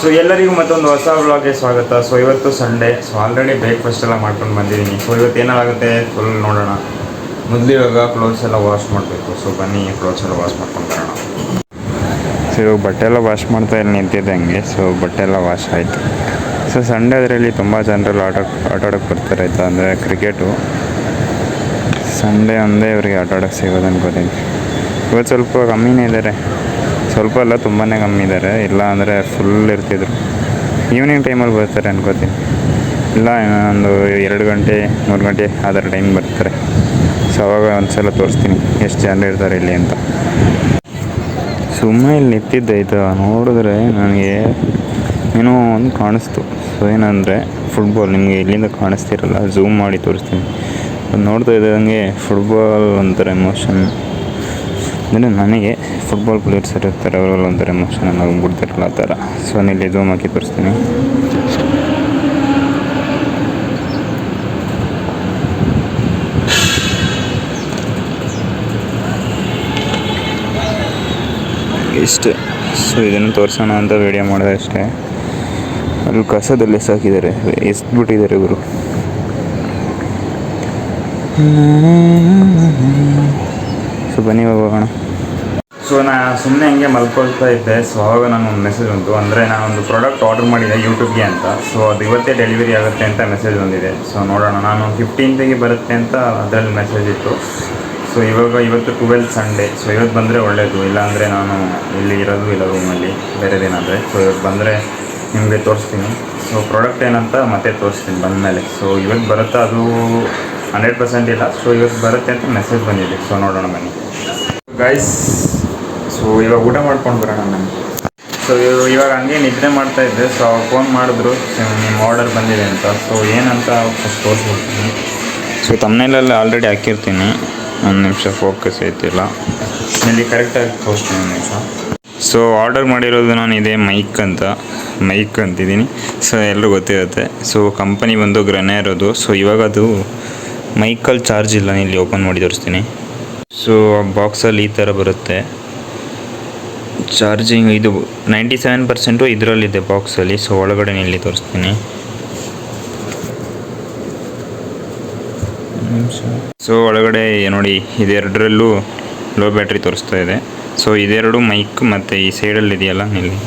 So ಎಲ್ಲರಿಗೂ ಮತ್ತೊಂದು ಹೊಸ ವ್ಲಾಗ್ಗೆ ಸ್ವಾಗತ. ಸೊ ಇವತ್ತು ಸಂಡೇ ಸೊ ಆಲ್ರೆಡಿ ಬ್ರೇಕ್ಫಾಸ್ಟ್ ಎಲ್ಲ ಮಾಡ್ಕೊಂಡು ಬಂದಿದ್ದೀನಿ. ಸೊ ಇವತ್ತು ಏನಾಗುತ್ತೆ? ಫುಲ್ ನೋಡೋಣ. ಮೊದಲು ಇವಾಗ ಕ್ಲೋತ್ಸ್ ಎಲ್ಲ ವಾಶ್ ಮಾಡಬೇಕು. ಸೊ ಬನ್ನಿ ಕ್ಲೋತ್ಸ್ ಎಲ್ಲ ವಾಶ್ ಮಾಡ್ಕೊಂಡು ಬರೋಣ. ಸೊ ಇವಾಗ ಬಟ್ಟೆ ಎಲ್ಲ ವಾಶ್ ಮಾಡ್ತಾ ಇಲ್ಲಿ ನಿಂತಿದ್ದೆ ಹಂಗೆ. ಸೊ ಬಟ್ಟೆ ಎಲ್ಲ ವಾಶ್ ಆಯಿತು. ಸೊ ಸಂಡೇ ಅದರಲ್ಲಿ ತುಂಬ ಜನರಲ್ಲಿ ಆಟ ಆಟ ಆಡೋಕ್ಕೆ ಬರ್ತಾರೆ ಆಯಿತಾ? ಅಂದರೆ ಕ್ರಿಕೆಟು ಸಂಡೇ ಒಂದೇ ಇವರಿಗೆ ಆಟ ಆಡೋಕ್ಕೆ ಸಿಗೋದು ಅನ್ಕೋತೀನಿ. ಇವತ್ತು ಸ್ವಲ್ಪ ಕಮ್ಮಿನೇ ಇದ್ದಾರೆ. ಸ್ವಲ್ಪ ಅಲ್ಲ ತುಂಬಾ ಕಮ್ಮಿ ಇದ್ದಾರೆ ಇಲ್ಲ ಅಂದರೆ ಫುಲ್ ಇರ್ತಿದ್ರು. ಈವ್ನಿಂಗ್ ಟೈಮಲ್ಲಿ ಬರ್ತಾರೆ ಅನ್ಕೋತೀನಿ. ಇಲ್ಲ ಒಂದು ಎರಡು ಗಂಟೆ, ಮೂರು ಗಂಟೆ ಆ ಥರ ಟೈಮ್ ಬರ್ತಾರೆ. ಸೊ ಅವಾಗ ಒಂದು ಸಲ ತೋರಿಸ್ತೀನಿ ಎಷ್ಟು ಜನ ಇರ್ತಾರೆ ಇಲ್ಲಿ ಅಂತ. ಸುಮ್ಮನೆ ಇಲ್ಲಿ ನಿಂತಿದ್ದೆ ಆಯಿತಾ ನೋಡಿದ್ರೆ ನನಗೆ ಏನೋ ಒಂದು ಕಾಣಿಸ್ತು. ಸೊ ಏನಂದರೆ ಫುಟ್ಬಾಲ್ ನಿಮಗೆ ಇಲ್ಲಿಂದ ಕಾಣಿಸ್ತಿರಲ್ಲ ಝೂಮ್ ಮಾಡಿ ತೋರಿಸ್ತೀನಿ. ನೋಡ್ತಾ ಇದ್ದಂಗೆ ಫುಟ್ಬಾಲ್ ಒಂಥರ ಎಮೋಷನ್ ಅಂದರೆ ನನಗೆ ಫುಟ್ಬಾಲ್ ಪ್ಲೇಯರ್ಸ್ ಇರ್ತಾರೆ ಅವರಲ್ಲಿ ಒಂಥರ ಎಮೋಷನಲ್ ಆಗಿಬಿಡ್ತಾರಲ್ಲ ಆ ಥರ. ಸೊ ನಾನು ಇಲ್ಲಿ ಝೂಮ್ ಹಾಕಿ ತೋರಿಸ್ತೀನಿ. ಇಷ್ಟೇ ಸೊ ಇದನ್ನು ತೋರಿಸೋಣ ಅಂತ ವಿಡಿಯೋ ಮಾಡಿದೆ ಅಷ್ಟೇ. ಅಲ್ಲಿ ಕಸದಲ್ಲಿ ಎಸಾಕಿದ್ದಾರೆ ಎಸ್ಬಿಟ್ಟಿದ್ದಾರೆ ಇವರು ಸೊ ಬನ್ನಿ ಹೋಗೋಣ. ಸೊ ನಾ ಸುಮ್ಮನೆ ಹಂಗೆ ಮಲ್ಕೊಳ್ತಾ ಇದ್ದೆ. ಸೊ ಅವಾಗ ನನಗೊಂದು ಮೆಸೇಜ್ ಬಂತು. ಅಂದರೆ ನಾನೊಂದು ಪ್ರಾಡಕ್ಟ್ ಆರ್ಡರ್ ಮಾಡಿದೆ ಯೂಟ್ಯೂಬ್ಗೆ ಅಂತ. ಸೊ ಅದು ಇವತ್ತೇ ಡೆಲಿವರಿ ಆಗುತ್ತೆ ಅಂತ ಮೆಸೇಜ್ ಬಂದಿದೆ. ಸೊ ನೋಡೋಣ. ನಾನು ಫಿಫ್ಟೀನ್ತಿಗೆ ಬರುತ್ತೆ ಅಂತ ಅದರಲ್ಲಿ ಮೆಸೇಜ್ ಇತ್ತು. ಸೊ ಇವಾಗ ಇವತ್ತು ಟ್ವೆಲ್ತ್ ಸಂಡೇ ಸೊ ಇವತ್ತು ಬಂದರೆ ಒಳ್ಳೆಯದು ಇಲ್ಲಾಂದರೆ ನಾನು ಇಲ್ಲಿ ಇರೋದು ಇಲ್ಲ ರೂಮಲ್ಲಿ ಬೇರೆ ದಿನ ಅಂದರೆ ಸೊ ಇವತ್ತು ಬಂದರೆ ನಿಮಗೆ ತೋರಿಸ್ತೀನಿ. ಸೊ ಪ್ರಾಡಕ್ಟ್ ಏನಂತ ಮತ್ತೆ ತೋರಿಸ್ತೀನಿ ಬಂದಮೇಲೆ. ಸೊ ಇವತ್ತು ಬರುತ್ತಾ ಅದು ಹಂಡ್ರೆಡ್ ಪರ್ಸೆಂಟ್ ಇಲ್ಲ. ಸೊ ಇವತ್ತು ಬರುತ್ತೆ ಅಂತ ಮೆಸೇಜ್ ಬಂದಿದೆ. ಸೊ ನೋಡೋಣ ಬನ್ನಿ. ಗೈಸ್ ಸೊ ಇವಾಗ ಊಟ ಮಾಡ್ಕೊಂಡು ಬರೋಣ ನಾನು ಸೊ ಇವಾಗ ಹಂಗೆ ನಿದ್ರೆ ಮಾಡ್ತಾ ಇದ್ದೆ. ಸೊ ಫೋನ್ ಮಾಡಿದ್ರು. ನಿಮ್ಮ ಆರ್ಡರ್ ಬಂದಿದೆ ಅಂತ. ಸೊ ಏನಂತ ಫಸ್ಟ್ ತೋರಿಸ್ಬಿಡ್ತೀನಿ ಸೊ ತಮ್ಮನೇಲೆಲ್ಲ ಆಲ್ರೆಡಿ ಹಾಕಿರ್ತೀನಿ. ಒಂದು ನಿಮಿಷ ಫೋಕಸ್ ಐತಿಲ್ಲ. ಇಲ್ಲಿ ಕರೆಕ್ಟಾಗಿ ತೋರಿಸ್ತೀನಿ ಒಂದು ನಿಮಿಷ. ಸೊ ಆರ್ಡರ್ ಮಾಡಿರೋದು ನಾನು ಇದೇ ಮೈಕ್ ಅಂತ. ಮೈಕ್ ಅಂತಿದ್ದೀನಿ. ಸೊ ಎಲ್ಲರೂ ಗೊತ್ತಿರುತ್ತೆ. ಸೊ ಕಂಪನಿ ಬಂದು ಗ್ರನೇ ಇರೋದು. ಸೊ ಇವಾಗ ಅದು ಮೈಕಲ್ಲಿ ಚಾರ್ಜ್ ಇಲ್ಲ. ಇಲ್ಲಿ ಓಪನ್ ಮಾಡಿ ತೋರಿಸ್ತೀನಿ. ಸೊ ಬಾಕ್ಸಲ್ಲಿ ಈ ಥರ ಬರುತ್ತೆ. ಚಾರ್ಜಿಂಗ್ ಇದು ನೈಂಟಿ ಸೆವೆನ್ ಪರ್ಸೆಂಟು ಇದರಲ್ಲಿದೆ ಬಾಕ್ಸಲ್ಲಿ, ಸೊ ಒಳಗಡೆ ಇಲ್ಲಿ ತೋರಿಸ್ತೀನಿ. ಸೊ ಒಳಗಡೆ ನೋಡಿ, ಇದೆರಡರಲ್ಲೂ ಲೋ ಬ್ಯಾಟ್ರಿ ತೋರಿಸ್ತಾ ಇದೆ. ಸೊ ಇದೆರಡು ಮೈಕ್ ಮತ್ತು ಈ ಸೈಡಲ್ಲಿ ಇದೆಯಲ್ಲ ಇಲ್ಲಿ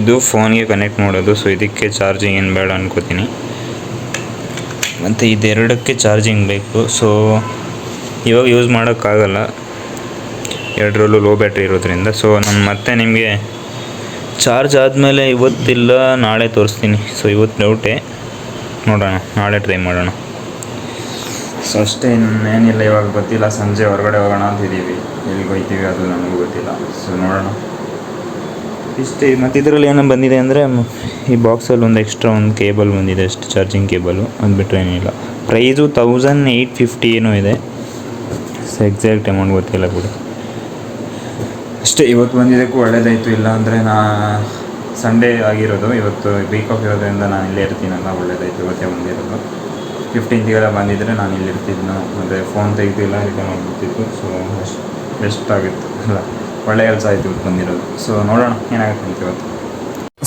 ಇದು ಫೋನ್ಗೆ ಕನೆಕ್ಟ್ ಮಾಡೋದು, ಸೊ ಇದಕ್ಕೆ ಚಾರ್ಜಿಂಗ್ ಏನು ಬೇಡ ಅನ್ಕೋತೀನಿ. ಮತ್ತು ಇದೆರಡಕ್ಕೆ ಚಾರ್ಜಿಂಗ್ ಬೇಕು, ಸೊ ಇವಾಗ ಯೂಸ್ ಮಾಡೋಕ್ಕಾಗಲ್ಲ. ಎರಡರಲ್ಲೂ ಲೋ ಬ್ಯಾಟ್ರಿ ಇರೋದ್ರಿಂದ. ಸೊ ನಾನು ಮತ್ತೆ ನಿಮಗೆ ಚಾರ್ಜ್ ಆದಮೇಲೆ ಇವತ್ತಿಲ್ಲ ನಾಳೆ ತೋರಿಸ್ತೀನಿ. ಸೊ ಇವತ್ತು ಡೌಟೇ ನೋಡೋಣ ನಾಳೆ ಟ್ರೈ ಮಾಡೋಣ. ಸೊ ಅಷ್ಟೇ ಇನ್ನೇನಿಲ್ಲ ಇವಾಗ ಗೊತ್ತಿಲ್ಲ. ಸಂಜೆ ಹೊರಗಡೆ ಹೋಗೋಣ ಅಂತಿದ್ದೀವಿ ಎಲ್ಲಿಗೆ ಹೋಗ್ತೀವಿ ಅದು ನಮಗೆ ಗೊತ್ತಿಲ್ಲ. ಸೊ ನೋಡೋಣ. ಇಷ್ಟೇ ಮತ್ತು ಇದರಲ್ಲಿ ಏನೋ ಬಂದಿದೆ ಅಂದರೆ ಈ ಬಾಕ್ಸಲ್ಲಿ ಒಂದು ಎಕ್ಸ್ಟ್ರಾ ಒಂದು ಕೇಬಲ್ ಬಂದಿದೆ ಅಷ್ಟು ಚಾರ್ಜಿಂಗ್ ಕೇಬಲು ಅದು ಬಿಟ್ಟರೆ ಏನಿಲ್ಲ. ಪ್ರೈಸು ತೌಸಂಡ್ ಏಯ್ಟ್ ಫಿಫ್ಟಿ ಏನೋ ಇದೆ. ಸೊ ಎಕ್ಸಾಕ್ಟ್ ಅಮೌಂಟ್ ಗೊತ್ತಿಲ್ಲ ಬಿಡಿ. ಅಷ್ಟೇ, ಇವತ್ತು ಬಂದಿದ್ದಕ್ಕೂ ಒಳ್ಳೇದಾಯಿತು. ಇಲ್ಲ ಅಂದರೆ ನಾ ಸಂಡೇ ಆಗಿರೋದು, ಇವತ್ತು ವೀಕ್ ಆಫ್ ಇರೋದ್ರಿಂದ ನಾನು ಇಲ್ಲೇ ಇರ್ತೀನಲ್ಲ ಒಳ್ಳೇದಾಯಿತು. ಇವತ್ತೇ ಬಂದಿರೋದು. ಫಿಫ್ಟೀನ್ತಿಗೆಲ್ಲ ಬಂದಿದ್ದರೆ ನಾನು ಇಲ್ಲಿ ಇರ್ತಿದ್ನು ಮತ್ತು ಫೋನ್ ತೆಗೆದಿಲ್ಲ ರಿಟರ್ನ್ ಹೋಗ್ಬಿಡ್ತಿತ್ತು. ಸೊ ಬೆಸ್ಟ್ ಆಗಿತ್ತು. ಅಲ್ಲ, ಒಳ್ಳೆ ಕೆಲಸ ಆಯಿತು ಇವತ್ತು ಬಂದಿರೋದು. ಸೊ ನೋಡೋಣ, ಏನಾಗುತ್ತೆ ಅಂತ ಇವತ್ತು.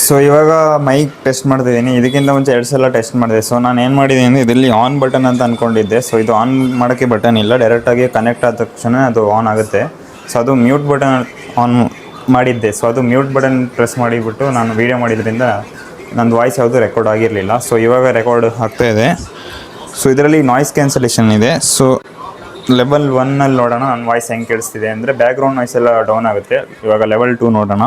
ಸೊ ಇವಾಗ ಮೈಕ್ ಟೆಸ್ಟ್ ಮಾಡ್ತಿದ್ದೀನಿ. ಇದಕ್ಕಿಂತ ಮುಂಚೆ ಎರಡು ಸಲ ಟೆಸ್ಟ್ ಮಾಡಿದೆ. ಸೊ ನಾನು ಏನು ಮಾಡಿದ್ದೀನಿ ಅಂದರೆ, ಇದರಲ್ಲಿ ಆನ್ ಬಟನ್ ಅಂತ ಅಂದ್ಕೊಂಡಿದ್ದೆ ಸೊ ಇದು ಆನ್ ಮಾಡೋಕ್ಕೆ ಬಟನ್ ಇಲ್ಲ. ಡೈರೆಕ್ಟಾಗಿ ಕನೆಕ್ಟ್ ಆದ ತಕ್ಷಣ ಅದು ಆನ್ ಆಗುತ್ತೆ. ಸೊ ಅದು ಮ್ಯೂಟ್ ಬಟನ್ ಆನ್ ಮಾಡಿದ್ದೆ. ಸೊ ಅದು ಮ್ಯೂಟ್ ಬಟನ್ ಪ್ರೆಸ್ ಮಾಡಿಬಿಟ್ಟು ನಾನು ವೀಡಿಯೋ ಮಾಡಿದ್ರಿಂದ ನಂದು ವಾಯ್ಸ್ ಯಾವುದು ರೆಕಾರ್ಡ್ ಆಗಿರಲಿಲ್ಲ. ಸೊ ಇವಾಗ ರೆಕಾರ್ಡ್ ಆಗ್ತಾ ಇದೆ. ಸೊ ಇದರಲ್ಲಿ ನಾಯ್ಸ್ ಕ್ಯಾನ್ಸಲೇಷನ್ ಇದೆ. ಸೊ ಲೆವೆಲ್ ಒನ್ನಲ್ಲಿ ನೋಡೋಣ. ನನ್ನ ವಾಯ್ಸ್ ಹೆಂಗೆ ಕೇಳಿಸ್ತಿದೆ ಅಂದರೆ ಬ್ಯಾಕ್ಗ್ರೌಂಡ್ ನಾಯ್ಸ್ ಎಲ್ಲ ಡೌನ್ ಆಗುತ್ತೆ. ಇವಾಗ ಲೆವೆಲ್ ಟೂ ನೋಡೋಣ.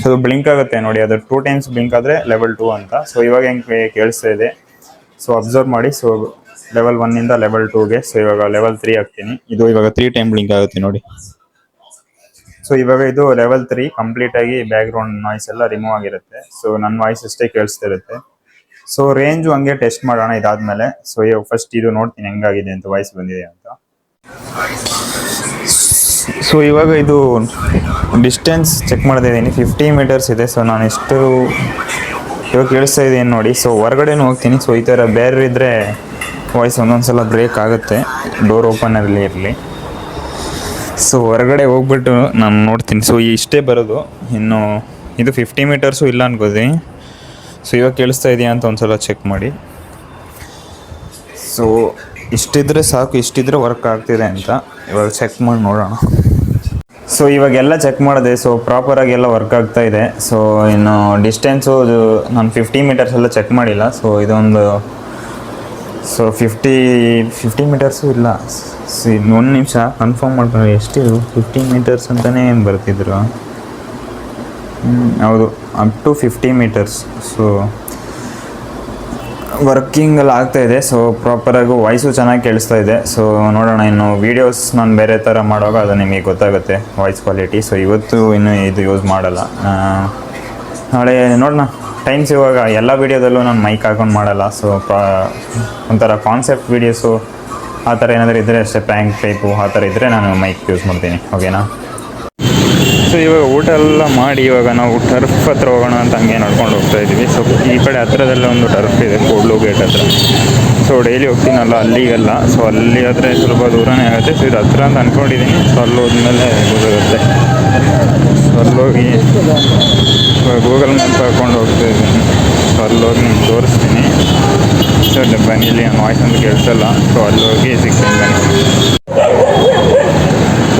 ಸೊ ಅದು ಬ್ಲಿಂಕ್ ಆಗುತ್ತೆ ನೋಡಿ. ಅದು ಟೂ ಟೈಮ್ಸ್ ಬ್ಲಿಂಕ್ ಆದರೆ ಲೆವೆಲ್ ಟೂ ಅಂತ. ಸೊ ಇವಾಗ ಹೆಂಗೆ ಕೇಳಿಸ್ತಾ ಇದೆ. ಸೊ ಅಬ್ಸರ್ವ್ ಮಾಡಿ. ಸೊ ಲೆವೆಲ್ ಒನ್ನಿಂದ ಲೆವೆಲ್ ಟೂಗೆ ಸೊ ಇವಾಗ ಲೆವೆಲ್ ತ್ರೀ ಹಾಕ್ತೀನಿ. ಇದು ಇವಾಗ ತ್ರೀ ಟೈಮ್ ಬ್ಲಿಂಕ್ ಆಗುತ್ತೆ ನೋಡಿ. ಸೊ ಇವಾಗ ಇದು ಲೆವೆಲ್ ತ್ರೀ ಕಂಪ್ಲೀಟ್ ಆಗಿ ಬ್ಯಾಕ್ಗ್ರೌಂಡ್ ನಾಯ್ಸ್ ಎಲ್ಲ ರಿಮೂವ್ ಆಗಿರುತ್ತೆ. ಸೊ ನನ್ನ ವಾಯ್ಸ್ ಅಷ್ಟೇ ಕೇಳಿಸ್ತಿರುತ್ತೆ ಸೊ ರೇಂಜು ಹಂಗೆ ಟೆಸ್ಟ್ ಮಾಡೋಣ ಇದಾದ್ಮೇಲೆ. ಸೊ ಇವಾಗ ಫಸ್ಟ್ ಇದು ನೋಡ್ತೀನಿ ಹೆಂಗಾಗಿದೆ ಅಂತ ವಾಯ್ಸ್ ಬಂದಿದೆ ಅಂತ. ಸೊ ಇವಾಗ ಇದು ಡಿಸ್ಟೆನ್ಸ್ ಚೆಕ್ ಮಾಡ್ತಾ ಇದ್ದೀನಿ. ಫಿಫ್ಟಿ ಮೀಟರ್ಸ್ ಇದೆ. ಸೊ ನಾನು ಎಷ್ಟು ಇವಾಗ ಕೇಳಿಸ್ತಾ ಇದ್ದೀನಿ ನೋಡಿ. ಸೊ ಹೊರಗಡೆನೂ ಹೋಗ್ತೀನಿ. ಸೊ ಈ ಥರ ಬೇರೆ ಇದ್ದರೆ ವಾಯ್ಸ್ ಒಂದೊಂದು ಸಲ ಬ್ರೇಕ್ ಆಗುತ್ತೆ ಡೋರ್ ಓಪನಲ್ಲಿ ಇರಲಿ. ಸೊ ಹೊರಗಡೆ ಹೋಗ್ಬಿಟ್ಟು ನಾನು ನೋಡ್ತೀನಿ. ಸೊ ಇಷ್ಟೇ ಬರೋದು. ಇನ್ನು ಇದು ಫಿಫ್ಟಿ ಮೀಟರ್ಸು ಇಲ್ಲ ಅನ್ಕೋದಿ ಸೊ ಇವಾಗ ಕೇಳಿಸ್ತಾ ಇದೆಯಾ ಅಂತ ಒಂದ್ಸಲ ಚೆಕ್ ಮಾಡಿ. ಸೊ ಇಷ್ಟಿದ್ರೆ ಸಾಕು, ಇಷ್ಟಿದ್ರೆ ವರ್ಕ್ ಆಗ್ತಿದೆ ಅಂತ. ಇವಾಗ ಚೆಕ್ ಮಾಡಿ ನೋಡೋಣ. ಸೊ ಇವಾಗೆಲ್ಲ ಚೆಕ್ ಮಾಡಿದೆ. ಸೊ ಪ್ರಾಪರಾಗಿ ಎಲ್ಲ ವರ್ಕ್ ಆಗ್ತಾ ಇದೆ. ಸೊ ಇನ್ನು ಡಿಸ್ಟೆನ್ಸು ನಾನು ಫಿಫ್ಟಿ ಮೀಟರ್ಸ್ ಎಲ್ಲ ಚೆಕ್ ಮಾಡಿಲ್ಲ. ಸೊ ಇದೊಂದು ಸೊ ಫಿಫ್ಟಿ ಫಿಫ್ಟಿ ಮೀಟರ್ಸು ಇಲ್ಲ. ಸಿ ಒಂದು ನಿಮಿಷ ಕನ್ಫರ್ಮ್ ಮಾಡ್ಕೊಂಡು ಎಷ್ಟಿದು ಫಿಫ್ಟಿ ಮೀಟರ್ಸ್ ಅಂತಲೇ ಬರ್ತಿದ್ರು. ಹ್ಮ್, ಹೌದು. Up to fifty metres so ವರ್ಕಿಂಗಲ್ಲಿ ಆಗ್ತಾಯಿದೆ ಸೊ ಪ್ರಾಪರಾಗಿ ವಾಯ್ಸು ಚೆನ್ನಾಗಿ ಕೇಳಿಸ್ತಾ ಇದೆ. ಸೊ ನೋಡೋಣ ಇನ್ನು ವೀಡಿಯೋಸ್ ನಾನು ಬೇರೆ ಥರ ಮಾಡುವಾಗ ಅದು ನಿಮಗೆ ಗೊತ್ತಾಗುತ್ತೆ ವಾಯ್ಸ್ ಕ್ವಾಲಿಟಿ ಸೊ ಇವತ್ತು ಇನ್ನೂ ಇದು ಯೂಸ್ ಮಾಡಲ್ಲ. ನಾಳೆ ನೋಡೋಣ. ಟೈಮ್ಸ್ ಇವಾಗ ಎಲ್ಲ ವೀಡಿಯೋದಲ್ಲೂ ನಾನು ಮೈಕ್ ಹಾಕೊಂಡು ಮಾಡಲ್ಲ ಸೊ ಒಂಥರ ಕಾನ್ಸೆಪ್ಟ್ ವೀಡಿಯೋಸು ಆ ಥರ ಏನಾದರೂ ಇದ್ದರೆ ಅಷ್ಟೇ ಪ್ಯಾಂಕ್ ಟೈಪು ಆ ಥರ ಇದ್ದರೆ ನಾನು ಮೈಕ್ ಯೂಸ್ ಮಾಡ್ತೀನಿ ಓಕೆನಾ ಸೊ ಇವಾಗ ಊಟ ಎಲ್ಲ ಮಾಡಿ, ಇವಾಗ ನಾವು ಟರ್ಫ್ ಹತ್ರ ಹೋಗೋಣ ಅಂತ ಹಂಗೆ ನಡ್ಕೊಂಡು ಹೋಗ್ತಾ ಇದ್ದೀವಿ. ಸೊ ಈ ಕಡೆ ಹತ್ರದಲ್ಲೇ ಒಂದು ಟರ್ಫ್ ಇದೆ ಕೂಡ್ಲು ಗೇಟ್ ಹತ್ರ. ಸೊ ಡೈಲಿ ಹೋಗ್ತೀನಲ್ಲ, ಅಲ್ಲಿಗೆಲ್ಲ. ಸೊ ಅಲ್ಲಿ ಆದರೆ ಸ್ವಲ್ಪ ದೂರನೇ ಆಗುತ್ತೆ. ಸೊ ಇದು ಹತ್ರ ಅಂತ ಅಂದ್ಕೊಂಡಿದ್ದೀನಿ ಸೊ ಅಲ್ಲಿ ಹೋದ್ಮೇಲೆ ಗೊತ್ತಾಗುತ್ತೆ. ಅಲ್ಲೋಗಿ ಗೂಗಲ್ ಮ್ಯಾಪ್ ಹಾಕೊಂಡು ಹೋಗ್ತಾ ಇದ್ದೀನಿ. ಸೊ ಅಲ್ಲೋಗಿ ನಿಮ್ಗೆ ತೋರಿಸ್ತೀನಿ. ಸೊ ಬನ್ನಿ ಇಲ್ಲಿ ವಾಯ್ಸ್ ಅಂತ ಕೇಳಿಸಲ್ಲ. ಸೊ ಅಲ್ಲೋಗಿ ಸಿಗ್ತೀನಿ ಬನ್ನಿ.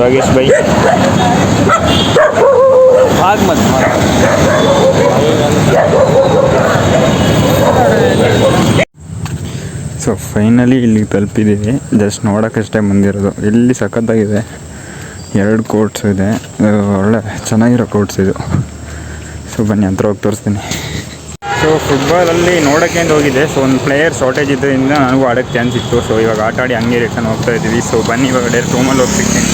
ಯೋಗೇಶ್ ಬೈ. ಸೊ ಫೈನಲಿ ಇಲ್ಲಿಗೆ ತಲುಪಿದ್ದೀವಿ. ಜಸ್ಟ್ ನೋಡೋಕ್ಕಷ್ಟೇ ಬಂದಿರೋದು. ಇಲ್ಲಿ ಸಖತ್ತಾಗಿದೆ. ಎರಡು ಕೋರ್ಟ್ಸ್ ಇದೆ. ಒಳ್ಳೆ ಚೆನ್ನಾಗಿರೋ ಕೋರ್ಟ್ಸ್ ಇದು. ಸೊ ಬನ್ನಿ ಅಂತ ಹೋಗಿ ತೋರಿಸ್ತೀನಿ ಸೊ ಫುಟ್ಬಾಲಲ್ಲಿ ನೋಡೋಕ್ಕೆ ಅಂತ ಹೋಗಿದೆ? ಸೊ ಒಂದು ಪ್ಲೇಯರ್ ಶಾರ್ಟೇಜ್ ಇದ್ದರಿಂದ ನನಗೂ ಆಡೋಕ್ಕೆ ಚಾನ್ಸ್ ಇತ್ತು. ಸೊ ಇವಾಗ ಆಟ ಆಡಿ ಹಂಗೆ ರಿಟರ್ನ್ ಹೋಗ್ತಾ ಇದ್ದೀವಿ. ಸೊ ಬನ್ನಿ ಇವಾಗ ಡೈರೆಕ್ಟ್ ರೂಮಲ್ಲಿ ಹೋಗಿ ಸಿಗ್ತೀನಿ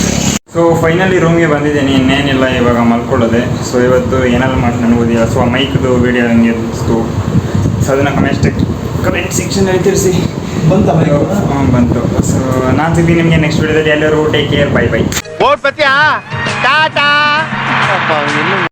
ಸೊ ಫೈನಲಿ ರೂಮ್ಗೆ ಬಂದಿದ್ದೀನಿ. ಇನ್ನೇನಿಲ್ಲ ಇವಾಗ ಮಲ್ಕೊಳ್ಳೋದೆ. ಸೊ ಇವತ್ತು ಏನೆಲ್ಲ ಮಾಡಿ ನನಗೋದಿಲ್ಲ ಸೊ ಮೈಕ್ದು ವೀಡಿಯೋ ಹಂಗೆ ಇತ್ತು. ಸೊ ಅದನ್ನು ಕಮೆಂಟ್ ಕಮೆಂಟ್ ಸೆಕ್ಷನಲ್ಲಿ ತಿಳಿಸಿ. ಬಂತ ಹಾಂ ಬಂತು. ಸೊ ನಾನು ಸಿಗ್ತೀನಿ ನಿಮಗೆ ನೆಕ್ಸ್ಟ್ ವೀಡಿಯೋದಲ್ಲಿ ಎಲ್ಲರೂ ಟೇಕ್ ಕೇರ್ ಬೈ ಬೈ போட் பத்தியா? டாடா.